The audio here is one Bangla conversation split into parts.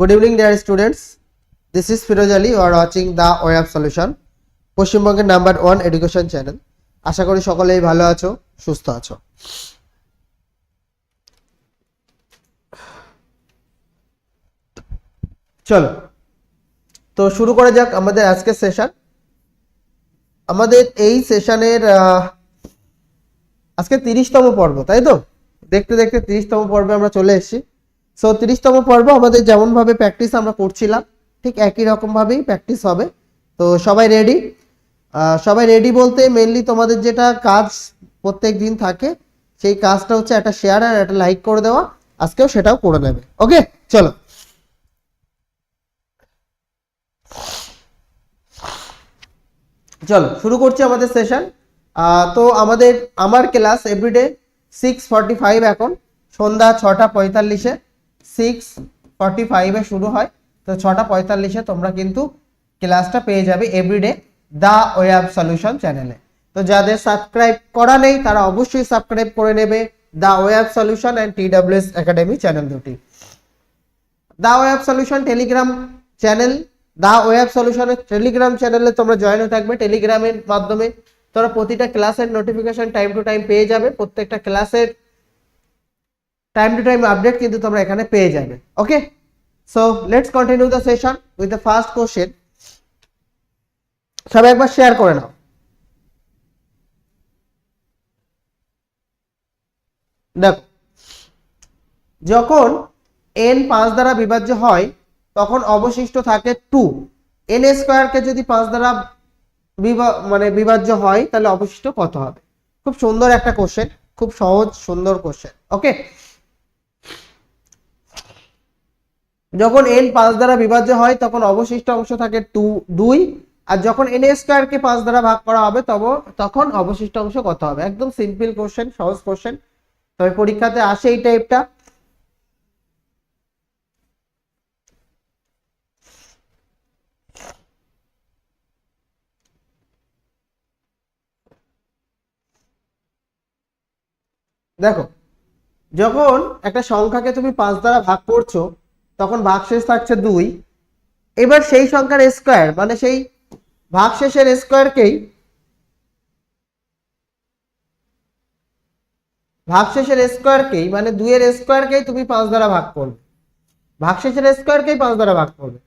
Evening, dear students. This is Firoz Ali. You are watching the Way of Solution. পশ্চিমবঙ্গের নাম্বার ওয়ান এডুকেশন চ্যানেল আশা করি সকলেই ভালো আছো সুস্থ আছো চলো তো শুরু করা যাক আমাদের আজকের সেশন আমাদের এই সেশনের আজকে তিরিশতম পর্ব তাই তো দেখতে দেখতে তিরিশতম পর্বে আমরা চলে এসেছি সো পর্ব আমাদের যেমনভাবে প্র্যাকটিস আমরা করছিলাম, ঠিক একই রকমভাবেই প্র্যাকটিস হবে। তো সবাই রেডি সবাই রেডি বলতে মেনলি তোমাদের যেটা কাজ প্রত্যেক দিন থাকে, সেই কাজটা হচ্ছে একটা শেয়ার আর একটা লাইক করে দেওয়া। আজকেও সেটাও করে নেবে। ওকে চলো। চলো, শুরু করছি আমাদের সেশন তো আমাদের, আমার class everyday six forty five এখন, সন্ধ্যা ছটা পঁয়তাল্লিশে। সিক্স ফর্টি ফাইভে শুরু হয়। তো ছটা পঁয়তাল্লিশে তোমরা কিন্তু ক্লাসটা পেয়ে যাবে এভরিডে দ্য ওয়েব সলিউশন চ্যানেলে তো যাদের সাবস্ক্রাইব করা নেই, তারা অবশ্যই সাবস্ক্রাইব করে নেবে the Web Solution and T W S Academy channel দুটি। The Web Solution Telegram channel the Web সলিউশনের Telegram চ্যানেলে তোমরা জয়েন হয়ে থাকবে। টেলিগ্রামের মাধ্যমে তোমরা প্রতিটা ক্লাসের নোটিফিকেশন টাইম টু টাইম পেয়ে যাবে। প্রত্যেকটা ক্লাসের টাইম টু টাইম আপডেট কিন্তু তোমরা এখানে পেয়ে যাবে okay so let's continue the session with the first question সবাই একবার শেয়ার করে নাও। দেখো, যখন এন পাঁচ দ্বারা বিভাজ্য হয়, তখন অবশিষ্ট থাকে টু এন স্কোয়ারকে যদি পাঁচ দ্বারা মানে বিভাজ্য হয়, তাহলে অবশিষ্ট কত হবে? খুব সুন্দর একটা কোশ্চেন খুব সহজ, সুন্দর কোশ্চেন ওকে যখন এন পাঁচ দ্বারা বিভাজ্য হয়, তখন অবশিষ্ট অংশ থাকে টু, দুই। আর যখন এন স্কোয়ারকে পাঁচ দ্বারা ভাগ করা হবে, তব, তখন অবশিষ্ট অংশ কত হবে? একদম সিম্পল কোশ্চেন সহজ কোশ্চেন তবে পরীক্ষাতে আসে এই টাইপটা দেখো, যখন একটা সংখ্যাকে তুমি পাঁচ দ্বারা ভাগ করছ তখন ভাগশেষ থাকছে দুই। এবার সেই সংখ্যার স্কোয়ার মানে সেই ভাগশেষের স্কোয়ারকেই ভাগশেষের স্কোয়ারকেই মানে দুইয়ের স্কোয়ারকেই তুমি পাঁচ দ্বারা ভাগ করবে। ভাগশেষের স্কোয়ারকেই পাঁচ দ্বারা ভাগ করবে?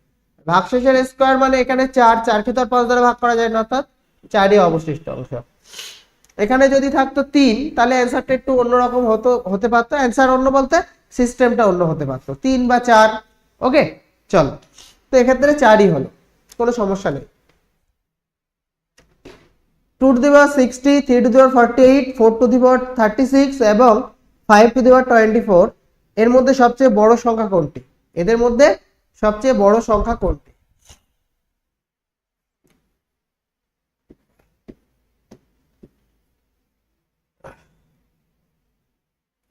ভাগশেষের স্কোয়ার মানে এখানে চার, চারকে তো আর পাঁচ দ্বারা ভাগ করা যায় না, অর্থাৎ চারই অবশিষ্ট অংশ। এখানে যদি থাকতো তিন, তাহলে অ্যান্সারটা একটু অন্যরকম হতো, হতে পারতো। অ্যান্সার অন্য বলতে সিস্টেমটা অন্য হতে পারতো। তিন বা চার, ওকে, চলো। তো এক্ষেত্রে চারই হলো, কোনো সমস্যা নেই। Two to the power sixty three to the forty eight four to the thirty six এবং five to the twenty four এর মধ্যে সবচেয়ে বড় সংখ্যা কোনটি? এদের মধ্যে সবচেয়ে বড় সংখ্যা কোনটি?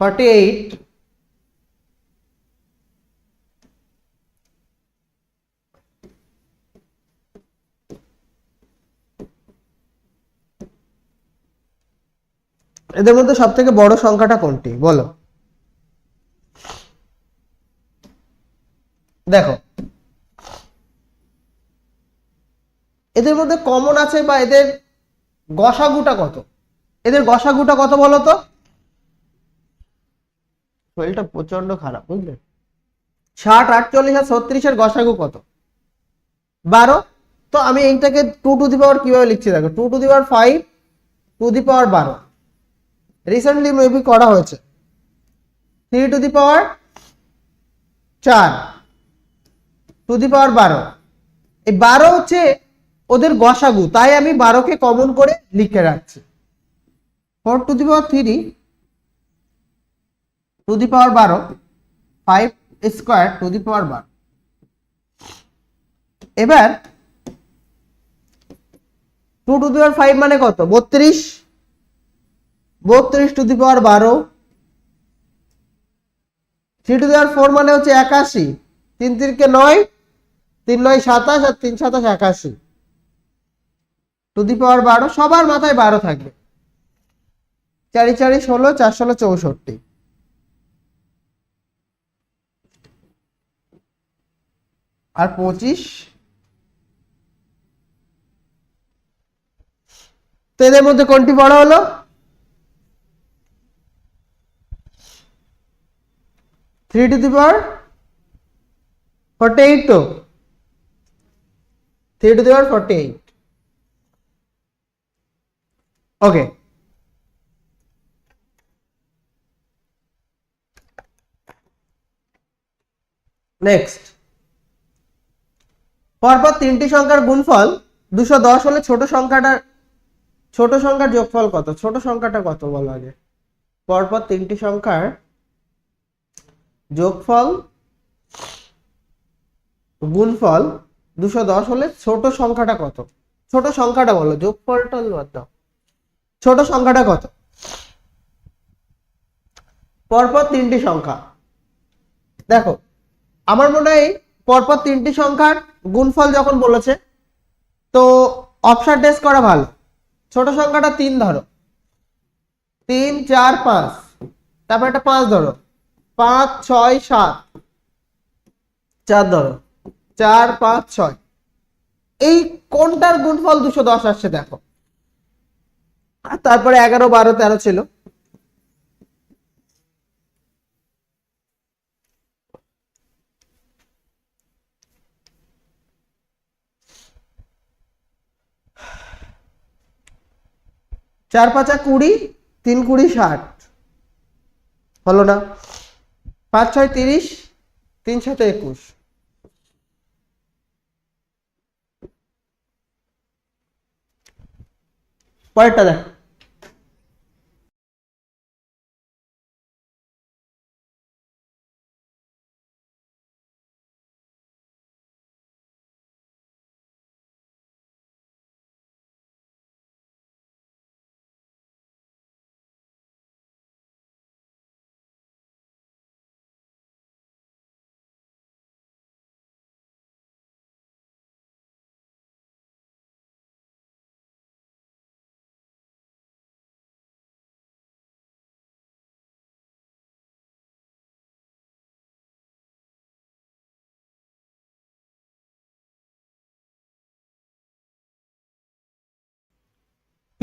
ফর্টি এইট এদের মধ্যে সব থেকে বড় সংখ্যাটা কোনটি? বলো। দেখো। এদের মধ্যে কমন আছে বা এদের গসাগুটা কত? এদের গসাগুটা কত বলো তো? শরীরটা প্রচণ্ড খারাপ, বুঝলে? ষাট, আটচল্লিশ আর ছত্রিশের গসাগু কত? বারো। তো আমি এইটাকে টু টু দি পাওয়ার কীভাবে লিখছি? দেখো two to the power five to the power বারো। রিসেন্টলি মেবি করা হয়েছে। থ্রি টু দি পাওয়ার চার। টু দি পাওয়ার বারো। এই বারো হচ্ছে ওদের গসাগু, তাই আমি বারোকে কমন করে লিখে রাখছি। Four to the power three to the power বারো five square to the power বারো। এবার two to the power five মানে কত? বত্রিশ। বত্রিশ টু দি পাওয়ার বারো। Three to the power four মানে হচ্ছে একাশি। তিন তিনকে নয়, তিন নয় সাতাশ আর তিন সাতাশ একাশি। টু দি পাওয়ার বারো, সবার মাথায় বারো থাকবে। চারি চারি ষোলো, চার ষোলো চৌষট্টি। আর পঁচিশ। তো এদের মধ্যে কোনটি বড় হলো? Three to the power forty eight তো three to the power forty eight okay next পরপর তিনটি সংখ্যার গুণফল দুশো দশ হলে ছোট সংখ্যাটার ছোট সংখ্যার যোগফল কত? ছোট সংখ্যাটা কত বলো আগে? পরপর তিনটি সংখ্যার যোগফল, গুণফল দুশো দশ হলে ছোট সংখ্যাটা কত? ছোট সংখ্যাটা বলো, যোগফলটা বাদ দাও। ছোট সংখ্যাটা কত? পরপর তিনটি সংখ্যা। দেখো, আমার মনে হয় পরপর তিনটি সংখ্যার গুণফল যখন বলেছে, তো অপশন টেস্ট করা ভালো। ছোট সংখ্যাটা তিন ধরো। তিন, চার, পাঁচ। তারপর একটা পাঁচ ধরো। পাঁচ ছয় সাত। চার ধরো। চার পাঁচ ছয়। এই কোনটার গুণফল দুশো দশ আসছে দেখো। আর তারপরে এগারো বারো তেরো ছিল। চার পাঁচা কুড়ি তিন কুড়ি ষাট। হলো না? পাঁচ ছয় তিরিশ তিন সাথে একুশ। পরেরটা দেখ।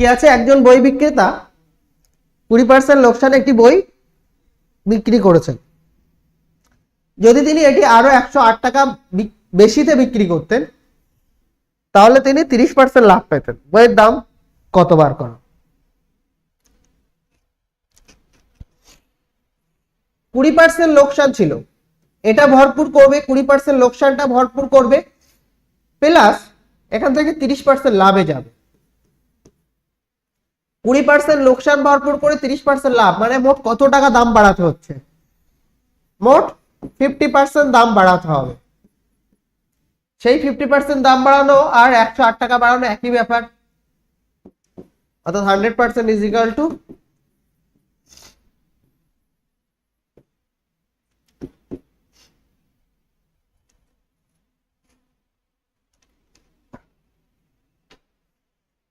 কি আছে? একজন বই বিক্রেতা কুড়ি পার্সেন্ট লোকসানে একটি বই বিক্রি করেছেন। যদি তিনি এটি আরও একশো আট টাকা বেশিতে বিক্রি করতেন, তাহলে তিনি তিরিশ পার্সেন্ট লাভ পেতেন। বইয়ের দাম কতবার করা? কুড়ি পার্সেন্ট লোকসান ছিল। এটা ভরপুর করবে, কুড়ি পার্সেন্ট লোকসানটা ভরপুর করবে প্লাস এখান থেকে তিরিশ পার্সেন্ট লাভে যাবে। কুড়ি পার্সেন্ট লোকসান ভরপুর করে তিরিশ পার্সেন্ট লাভ। মানে মোট কত টাকা দাম বাড়াতে হচ্ছে? মোট ফিফটি পার্সেন্ট দাম বাড়াতে হবে। সেই ফিফটি পার্সেন্ট দাম বাড়ানো আর একশো আট টাকা বাড়ানো একই ব্যাপার। অর্থাৎ hundred percent is equal to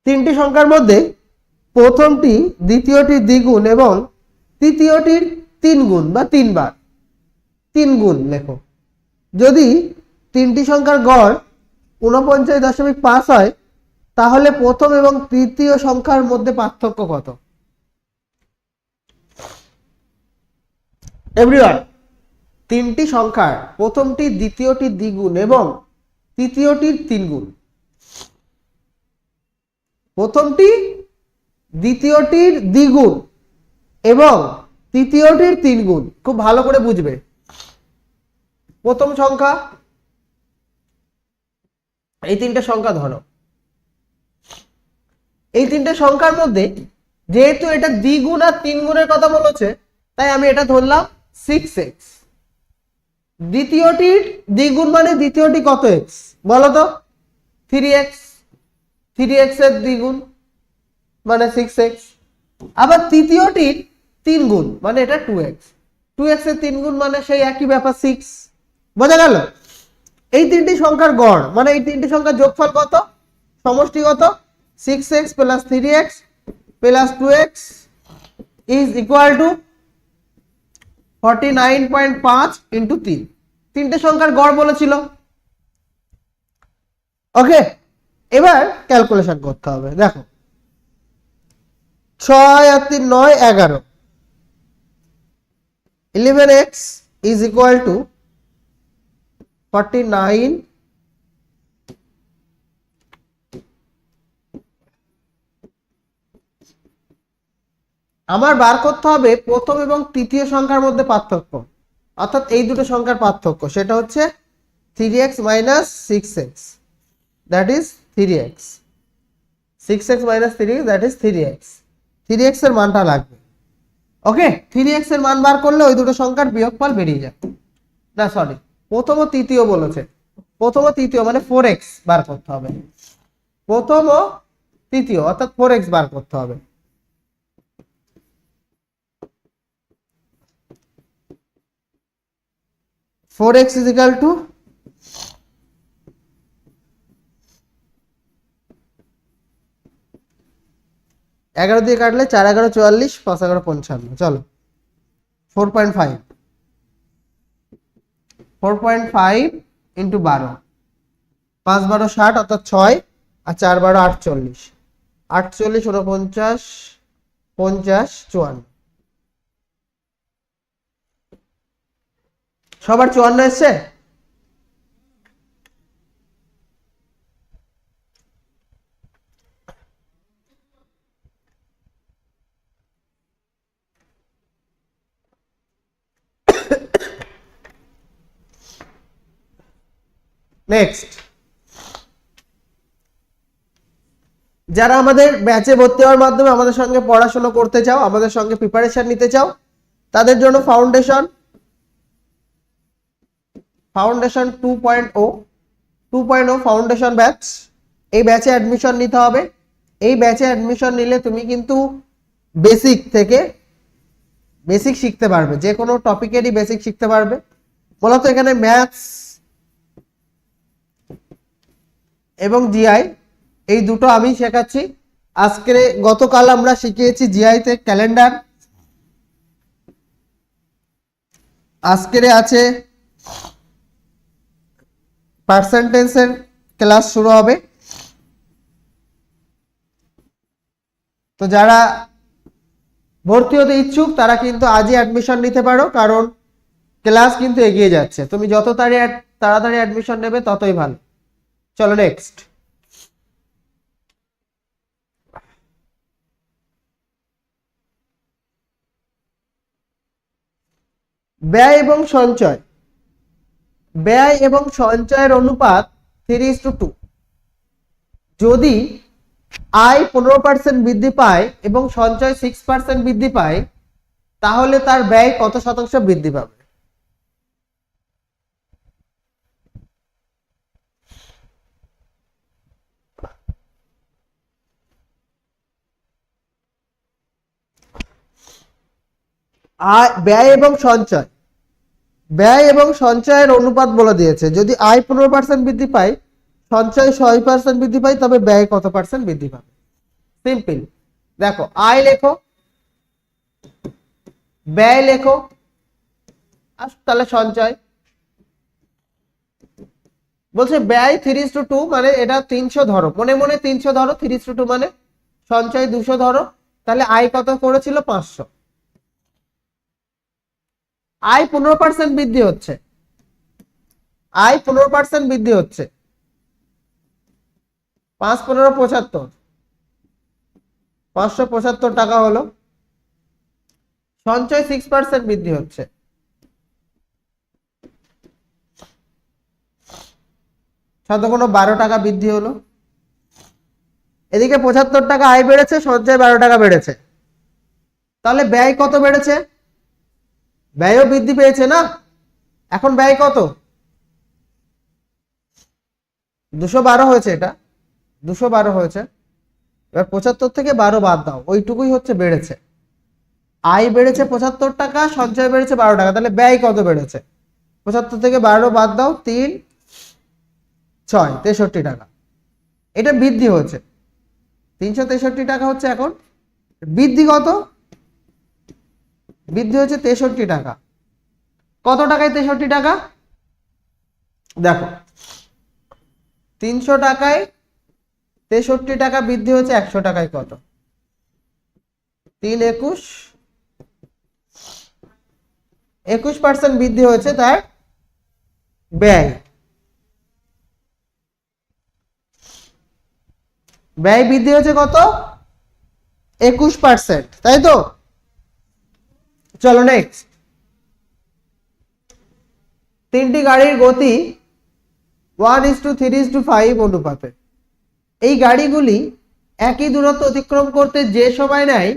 তিনটি সংখ্যার মধ্যে প্রথমটি দ্বিতীয়টির দ্বিগুণ এবং তৃতীয়টির তিন গুণ বা তিনবার। তিন গুণ লেখো। যদি তিনটি সংখ্যার গড় উনপঞ্চাশ দশমিক পাঁচ হয়, তাহলে প্রথম এবং তৃতীয় সংখ্যার মধ্যে পার্থক্য কত? এভরিওয়ান তিনটি সংখ্যার প্রথমটি দ্বিতীয়টির দ্বিগুণ এবং তৃতীয়টির তিন গুণ প্রথমটি দ্বিতীয়টির দ্বিগুণ এবং তৃতীয়টির তিন গুণ খুব ভালো করে বুঝবে। প্রথম সংখ্যা, এই তিনটে সংখ্যা ধরো। এই তিনটে সংখ্যার মধ্যে যেহেতু এটা দ্বিগুণ আর তিন গুণের কথা বলেছে তাই আমি এটা ধরলাম সিক্স এক্স দ্বিতীয়টির দ্বিগুণ মানে দ্বিতীয়টি কত এক্স বলো তো। থ্রি এক্স থ্রি এক্সের দ্বিগুণ। মানে সিক্স এক্স আবার তৃতীয়টির তিন গুণ মানে এটা টু এক্স টু এক্সের তিন গুণ মানে সেই একই ব্যাপার সিক্স বোঝা গেল? এই তিনটি সংখ্যার গড় মানে এই তিনটি সংখ্যার যোগফল কত? সমষ্টি কত? Six x plus three x plus two x is equal to forty nine point পাঁচ ইন্টু তিন তিনটে সংখ্যার গড় বলেছিল। ওকে এবার ক্যালকুলেশন করতে হবে। দেখো ছয় আর তিন নয়, এগারো। Eleven x is equal to forty nine আমার বার করতে হবে প্রথম এবং তৃতীয় সংখ্যার মধ্যে পার্থক্য। অর্থাৎ এই দুটো সংখ্যার পার্থক্য, সেটা হচ্ছে three x minus six x that is three x six x minus three x that is three x three এক্সের মানটা লাগবে। ওকে থ্রি এক্সের মান বার করলে ওই দুটো সংখ্যার বিয়োগফল বেরিয়ে যাবে না সরি প্রথম ও তৃতীয় বলেছে। প্রথম ও তৃতীয় মানে ফোর এক্স বার করতে হবে। প্রথম ও তৃতীয়, অর্থাৎ ফোর এক্স বার করতে হবে। ফোর এক্স ইজিক্যাল টু এগারো দিয়ে কাটলে চার এগারো চুয়াল্লিশ, পাঁচ এগারো পঞ্চান্ন। চলো। Four point five four point five into বারো। পাঁচ বারো ষাট, অর্থাৎ ছয়, আর চার বারো আটচল্লিশ। আটচল্লিশ উনপঞ্চাশ পঞ্চাশ চুয়ান্ন। সবার চুয়ান্ন এসছে? নেক্সট যারা আমাদের ব্যাচে ভর্তি হওয়ার মাধ্যমে আমাদের সঙ্গে পড়াশোনা করতে চাও, আমাদের সঙ্গে প্রিপারেশন নিতে চাও, তাদের জন্য foundation foundation two point o two point o foundation batch এই ব্যাচে অ্যাডমিশন নিতে হবে। এই ব্যাচে অ্যাডমিশন নিলে তুমি কিন্তু বেসিক থেকে বেসিক শিখতে পারবে, যে কোনো টপিকেরই বেসিক শিখতে পারবে। মূলত এখানে ম্যাথস এবং জিআই এই দুটো আমি শেখাচ্ছি। আজকে গতকাল আমরা শিখিয়েছি জিআইতে ক্যালেন্ডার আজকের আছে পার্সেন্টেন্সের ক্লাস শুরু হবে। তো যারা ভর্তি হতে ইচ্ছুক, তারা কিন্তু আজই অ্যাডমিশন নিতে পারো, কারণ ক্লাস কিন্তু এগিয়ে যাচ্ছে। তুমি যত তাড়াতাড়ি অ্যাডমিশন নেবে, ততই ভালো। চলো নেক্সট ব্যয় এবং সঞ্চয়। ব্যয় এবং সঞ্চয়ের অনুপাত থ্রি টু টু যদি আয় পনেরো পার্সেন্ট বৃদ্ধি পায় এবং সঞ্চয় সিক্স পার্সেন্ট বৃদ্ধি পায়, তাহলে তার ব্যয় কত শতাংশ বৃদ্ধি পাবে? আয়, ব্যয় এবং সঞ্চয়। ব্যয় এবং সঞ্চয়ের অনুপাত বলে দিয়েছে। যদি আয় পনেরো পার্সেন্ট বৃদ্ধি পায়, সঞ্চয় ছয় পার্সেন্ট বৃদ্ধি পায়, তবে ব্যয় কত পার্সেন্ট বৃদ্ধি পাবে? সিম্পল দেখো, আয় লেখো, ব্যয় লেখো আর তাহলে সঞ্চয়। বলছে ব্যয় থ্রি টু টু মানে এটা তিনশো ধরো। মনে মনে তিনশো ধরো থ্রি টু টু মানে সঞ্চয় দুশো ধরো। তাহলে আয় কত করেছিল? পাঁচশো। আয় পনেরো পার্সেন্ট বৃদ্ধি হচ্ছে। আয় পনেরো পার্সেন্ট বৃদ্ধি হচ্ছে। পাঁচ পনেরো পঁচাত্তর। পাঁচশো পঁচাত্তর টাকা হলো। সঞ্চয় সিক্স পার্সেন্ট বৃদ্ধি হচ্ছে। কোনো বারো টাকা বৃদ্ধি হলো। এদিকে পঁচাত্তর টাকা আয় বেড়েছে, সঞ্চয় বারো টাকা বেড়েছে। তাহলে ব্যয় কত বেড়েছে? ব্যয়ও বৃদ্ধি পেয়েছে না? এখন ব্যয় কত? দুশো বারো হয়েছে এটা। দুশো বারো হয়েছে। এবার পঁচাত্তর থেকে বারো বাদ দাও। ওইটুকুই হচ্ছে বেড়েছে। আয় বেড়েছে পঁচাত্তর টাকা, সঞ্চয় বেড়েছে বারো টাকা। তাহলে ব্যয় কত বেড়েছে? পঁচাত্তর থেকে বারো বাদ দাও, তিন, ছয়, তেষট্টি টাকা। এটা বৃদ্ধি হয়েছে। তিনশো তেষট্টি টাকা হচ্ছে এখন। বৃদ্ধি কত? বৃদ্ধি হচ্ছে তেষট্টি টাকা। কত টাকায় তেষট্টি টাকা? দেখো, তিনশো টাকায় তেষট্টি টাকা বৃদ্ধি হচ্ছে একশো টাকায় কত? তিন একুশ। একুশ পার্সেন্ট বৃদ্ধি হয়েছে তার ব্যয়। ব্যয় বৃদ্ধি হয়েছে কত? একুশ পার্সেন্ট তাই তো? চলো নেক্সট তিনটি গাড়ির গতি one is two three is two five অনুপাতে। এই গাড়িগুলি একই দূরত্ব অতিক্রম করতে যে সময় নেয়,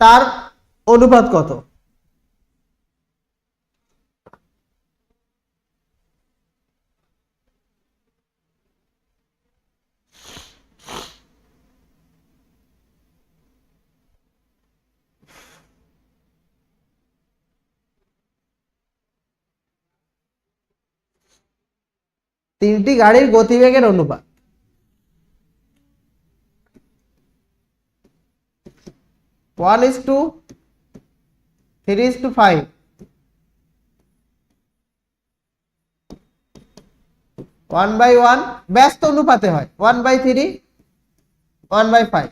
তার অনুপাত কত? তিনটি গাড়ির গতিবেগের অনুপাত। One is two three is two five one by one ব্যস্ত অনুপাতে হয়। One by three one by five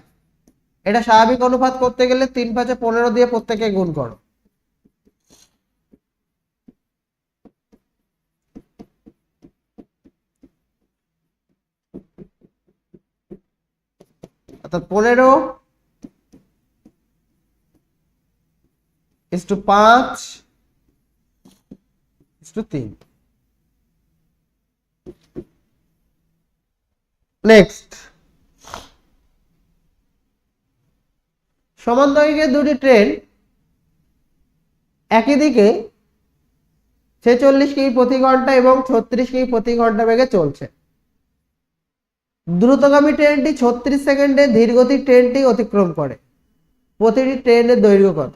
এটা স্বাভাবিক অনুপাত করতে গেলে তিন পাঁচে পনেরো দিয়ে প্রত্যেকে গুণ করো। অর্থাৎ পনেরো ইস টু পাঁচ ইস টু তিন। নেক্সট সমান দৈর্ঘ্যের দুটি ট্রেন একই দিকে ছেচল্লিশ কিমি প্রতি ঘণ্টা এবং ছত্রিশ কিমি প্রতি ঘণ্টা বেগে চলছে। দ্রুতগামী ট্রেনটি ছত্রিশ সেকেন্ডে ধীরগতির ট্রেনটি অতিক্রম করে। প্রতিটি ট্রেনের দৈর্ঘ্য কত?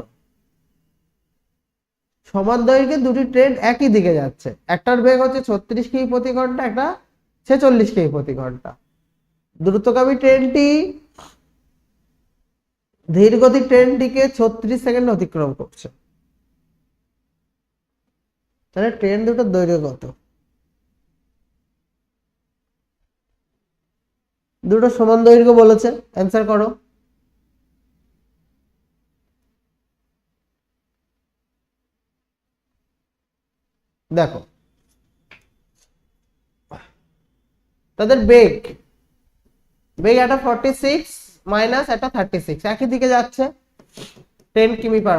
সমান দৈর্ঘ্যে দুটি ট্রেন একই দিকে যাচ্ছে। একটার বেগ হচ্ছে ছত্রিশ কিমি প্রতি ঘণ্টা, একটা ছেচল্লিশ কিমি প্রতি ঘণ্টা। দ্রুতগামী ট্রেনটি ধীরগতির ট্রেনটিকে ছত্রিশ সেকেন্ড অতিক্রম করছে। তাহলে ট্রেন দুটোর দৈর্ঘ্য কত? দুটো সমান দৈর্ঘ্য বলেছে। অ্যান্সার করো। দেখো। তাদের বেগ। বেগ একটা ফর্টি সিক্স মাইনাস একটা থার্টি সিক্স একই দিকে যাচ্ছে। টেন কিমি per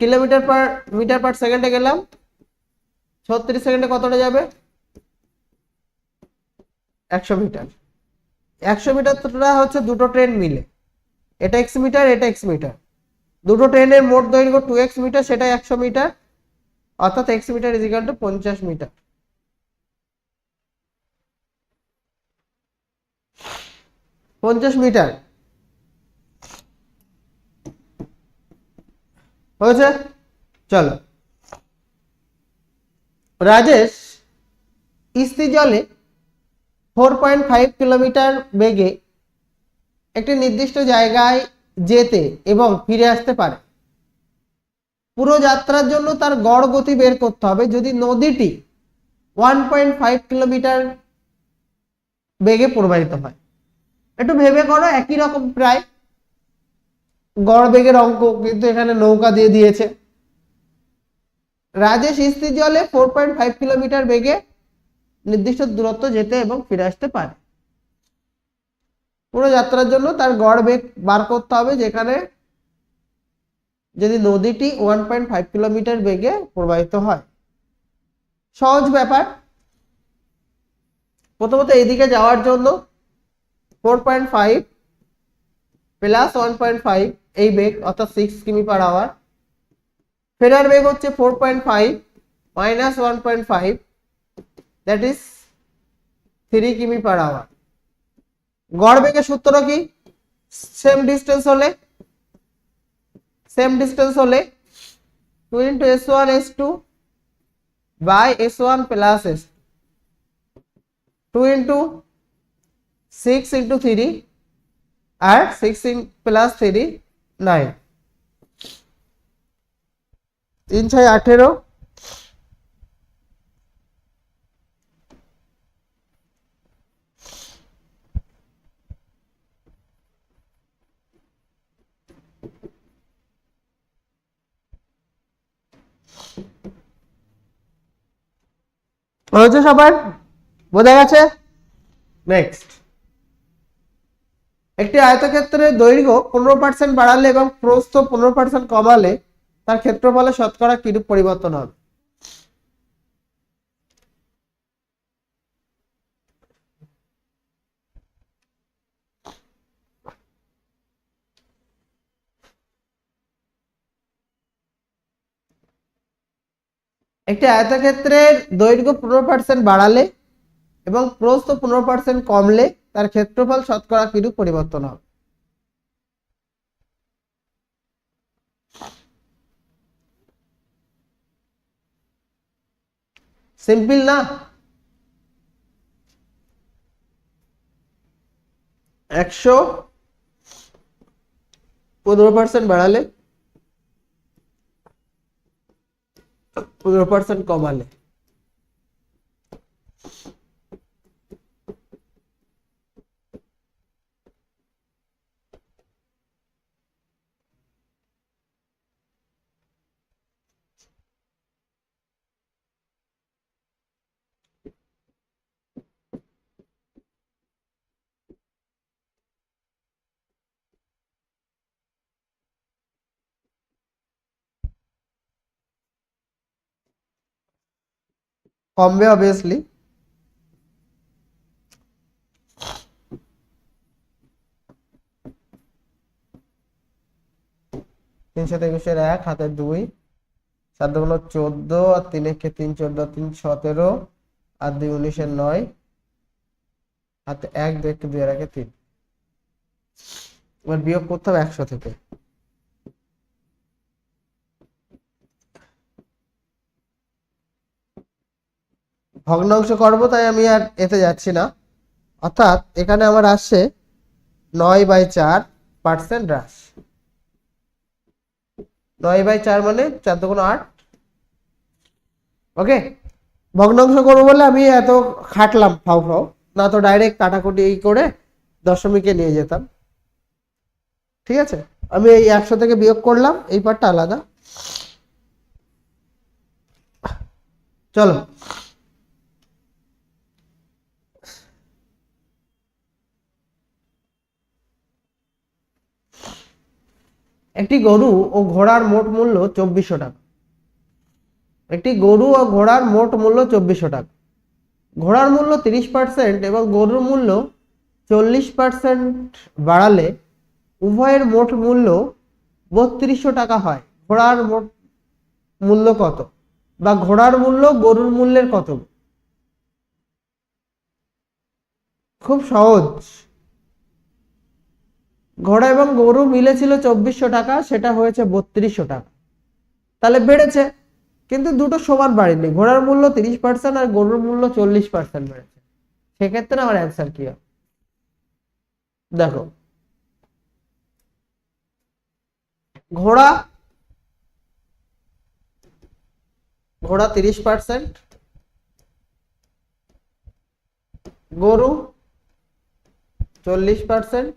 kilometre per metre per সেকেন্ডে গেলাম। ছত্রিশ সেকেন্ডে কতটা যাবে? একশো মিটার। একশো মিটারটা হচ্ছে দুটো ট্রেন মিলে। এটা এক্স মিটার, এটা এক্স মিটার। দুটো ট্রেনের মোট দৈর্ঘ্য টু এক্স মিটার, সেটা একশো মিটার। অর্থাৎ x metre is equal to পঞ্চাশ মিটার। পঞ্চাশ মিটার। হয়েছে? চলো। রাজেশ, ইস্তি জলে ফোর পয়েন্ট ফাইভ কিলোমিটার বেগে একটি নির্দিষ্ট জায়গায় যেতে এবং ফিরে আসতে পারে। পুরো যাত্রার জন্য তার গড় গতি বের করতে হবে। যদি নদীটি ওয়ান পয়েন্ট ফাইভ কিলোমিটার বেগে প্রবাহিত হয়, একটু ভেবে করো, একই রকম প্রায় গড় বেগের অঙ্ক, কিন্তু এখানে নৌকা দিয়ে দিয়েছে। রাজেশ স্থির জলে ফোর পয়েন্ট ফাইভ কিলোমিটার বেগে নির্দিষ্ট দূরত্ব যেতে এবং ফিরে আসতে পারে। পুরো যাত্রার জন্য তার গড় বেগ বার করতে হবে যেখানে যদি নদীটি ওয়ান পয়েন্ট ফাইভ কিলোমিটার বেগে প্রবাহিত হয়। সহজ ব্যাপার। প্রথমত এইদিকে যাওয়ার জন্য four point five plus one point five এই বেগ, অর্থাৎ সিক্স কিমি পার আওয়ার ফেরার বেগ হচ্ছে four point five minus one point five that is three কিমি পার আওয়ার গড় বেগের সূত্র কি? সেম ডিস্টেন্স হলে সেম ডিস্টেন্স হলে two into s one s two by s one plus s two into six into three R six in plus three nine তিন ছয় আঠেরো। হয়েছে সবার? বোঝা গেছে? নেক্সট একটি আয়তক্ষেত্রের দৈর্ঘ্য পনেরো পার্সেন্ট বাড়ালে এবং প্রস্থ পনেরো পার্সেন্ট কমালে তার ক্ষেত্রফলে শতকরা কিরূপ পরিবর্তন হবে? একটি আয়তক্ষেত্রের দৈর্ঘ্য পনেরো পার্সেন্ট বাড়ালে এবং প্রস্থ পনেরো পার্সেন্ট কমলে তার ক্ষেত্রফল শতকরা কিরূপ পরিবর্তন হবে? সিম্পল না? একশো পনেরো পার্সেন্ট বাড়ালে পনেরো পার্সেন্ট কমালে। কমবে অবভিয়াসলি তিনশো একুশের এক হাতে দুই। সাত দুগুণ চোদ্দ, আর তিন একে তিন, চোদ্দ, তিন, সতেরো। আর দুই উনিশের নয়। হাতে এক, দুই এককে দুই, আর একে তিন। এবার বিয়োগ করতে হবে একশো থেকে। ভগ্নাংশ করব, তাই আমি আর এতে যাচ্ছি না। অর্থাৎ এখানে আমার আসছে নয় বাই চার পার্সেন্ট হ্রাস। নয় বাই চার মানে চার দুগুণ আট। ওকে? ভগ্নাংশ করব বলে আমি এত খাটলাম ফাও ফাও না তো ডাইরেক্ট কাটাকুটি এই করে দশমিকে নিয়ে যেতাম। ঠিক আছে? আমি এই একশো থেকে বিয়োগ করলাম, এই পার্টটা আলাদা। চলো। একটি গরু ও ঘোড়ার মোট মূল্য চব্বিশশো টাকা। একটি গরু ও ঘোড়ার মোট মূল্য চব্বিশশো টাকা। ঘোড়ার মূল্য তিরিশ পার্সেন্ট এবং গরুর মূল্য চল্লিশ পার্সেন্ট বাড়ালে উভয়ের মোট মূল্য বত্রিশশো টাকা হয়। ঘোড়ার মোট মূল্য কত বা ঘোড়ার মূল্য গরুর মূল্যের কত? খুব সহজ। ঘোড়া এবং গরু মিলে ছিল চব্বিশশো টাকা, সেটা হয়েছে বত্রিশশো টাকা। তাহলে বেড়েছে, কিন্তু দুটো সমান বাড়েনি। ঘোড়ার মূল্য তিরিশ পার্সেন্ট আর গরুর মূল্য চল্লিশ পার্সেন্ট বেড়েছে। সেক্ষেত্রে আমার অ্যান্সার কি হবে? দেখো, ঘোড়া ঘোড়া তিরিশ পার্সেন্ট গরু চল্লিশ পার্সেন্ট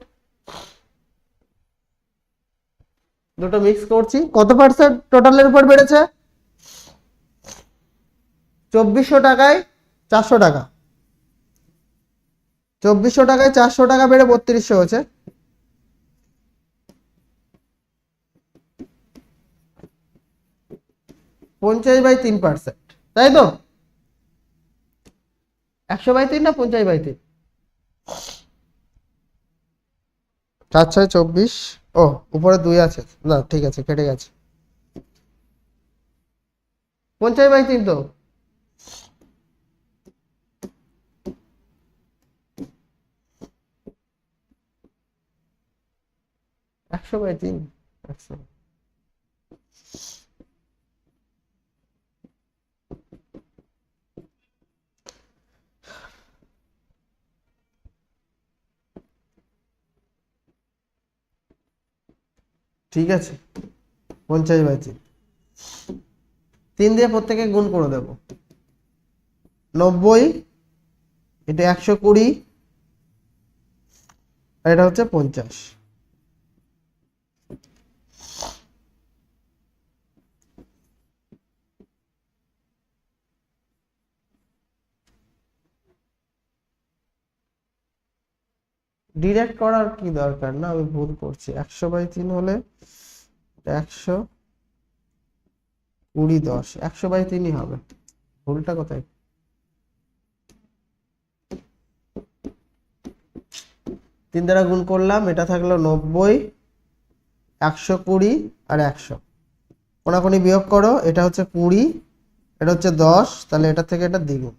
দুটো মিক্স করছি। কত পার্সেন্ট টোটালের উপর বেড়েছে? চব্বিশশো টাকায় চারশো টাকা। চব্বিশশো টাকায় চারশো টাকা বেড়ে বত্রিশশো হয়েছে। পঞ্চাশ বাই তিন পার্সেন্ট তাই তো? একশো বাই তিন না পঞ্চাশ বাই তিন? চার ছয় চব্বিশ। ও, উপরে দুই আছে। না, ঠিক আছে, কেটে গেছে। পঞ্চাশ বাই তিন তো। একশো বাই তিন। একশো। ঠিক আছে। পঞ্চাশ বাই তিন। তিন দিয়ে প্রত্যেকে গুণ করে দেব। নব্বই, এটা একশো কুড়ি, আর এটা হচ্ছে পঞ্চাশ। ডিরেক্ট করার কি দরকার? না, আমি ভুল করছি। একশো বাই তিন হলে একশো কুড়ি দশ। একশো বাই তিনই হবে। ভুলটা কোথায়? তিন দ্বারা গুণ করলাম, এটা থাকল নব্বই, একশো কুড়ি আর একশো। কোনাকুনি বিয়োগ করো, এটা হচ্ছে কুড়ি, এটা হচ্ছে দশ, তাহলে এটা থেকে এটা দ্বিগুণ।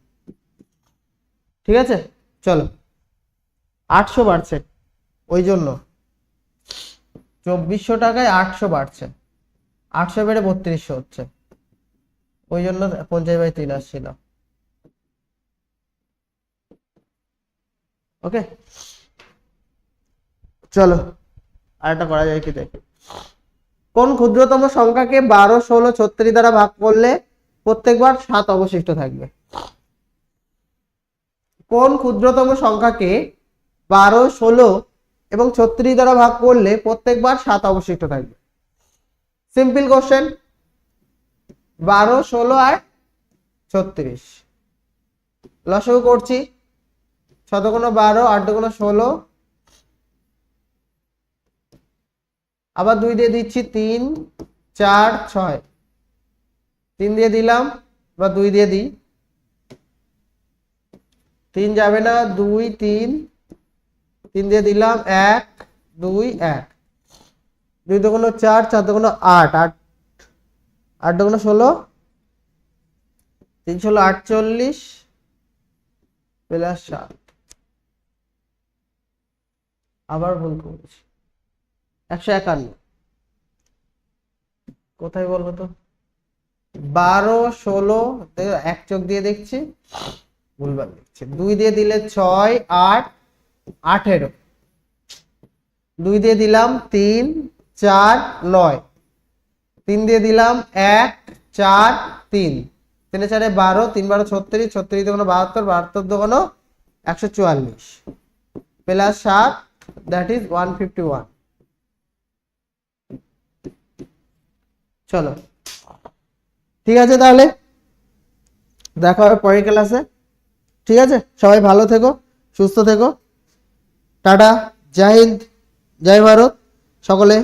ঠিক আছে? চলো। আটশো বাড়ছে। ওই জন্য। চব্বিশশো টাকায় আটশো বাড়ছে। আটশো বেড়ে বত্রিশশো হচ্ছে। ওই জন্য পঞ্চাশ বাই তিন আসছিল। ওকে? চলো, আরেকটা করা যায় কি দেখি। কোন ক্ষুদ্রতম সংখ্যাকে বারো, ষোলো, ছত্রিশ দ্বারা ভাগ করলে প্রত্যেকবার সাত অবশিষ্ট থাকবে? কোন ক্ষুদ্রতম সংখ্যাকে বারো, ষোলো এবং ছত্রিশ দ্বারা ভাগ করলে প্রত্যেকবার সাত অবশিষ্ট থাকবে। সিম্পল কোশ্চেন বারো, ষোলো আর ছত্রিশ। লসগু করছি শতকোনো বারো আট কোনো ষোলো। আবার দুই দিয়ে দিচ্ছি, তিন, চার, ছয়। তিন দিয়ে দিলাম, বা দুই দিয়ে দিই। তিন যাবে না, দুই, তিন তিন দিয়ে দিলাম এক, দুই এক। দুই দোকানো চার চার দোকানো আট আট আট দোকানো ষোলো, তিন ষোলো আটচল্লিশ প্লাস সাত। আবার ভুল করেছি। একশো একান্ন। কোথায় বলব তো? বারো, ষোলো এক চোখ দিয়ে দেখছি। ভুলবার দেখছি। দুই দিয়ে দিলে ছয়, আট আঠেরো। দুই দিয়ে দিলাম তিন, চার, নয়। তিন দিয়ে দিলাম এক, চার, তিন। তিনে চারে বারো, তিন বারো ছত্রিশ ছত্রিশ দোকানো বাহাত্তর বাহাত্তর দোকানো একশো চুয়াল্লিশ। প্লাস সাত that is one fifty one চলো। ঠিক আছে তাহলে? দেখা হবে পরের ক্লাসে ঠিক আছে? সবাই ভালো থেকো, সুস্থ থেকো। টাটা জয় হিন্দ জয় ভারত সকলে।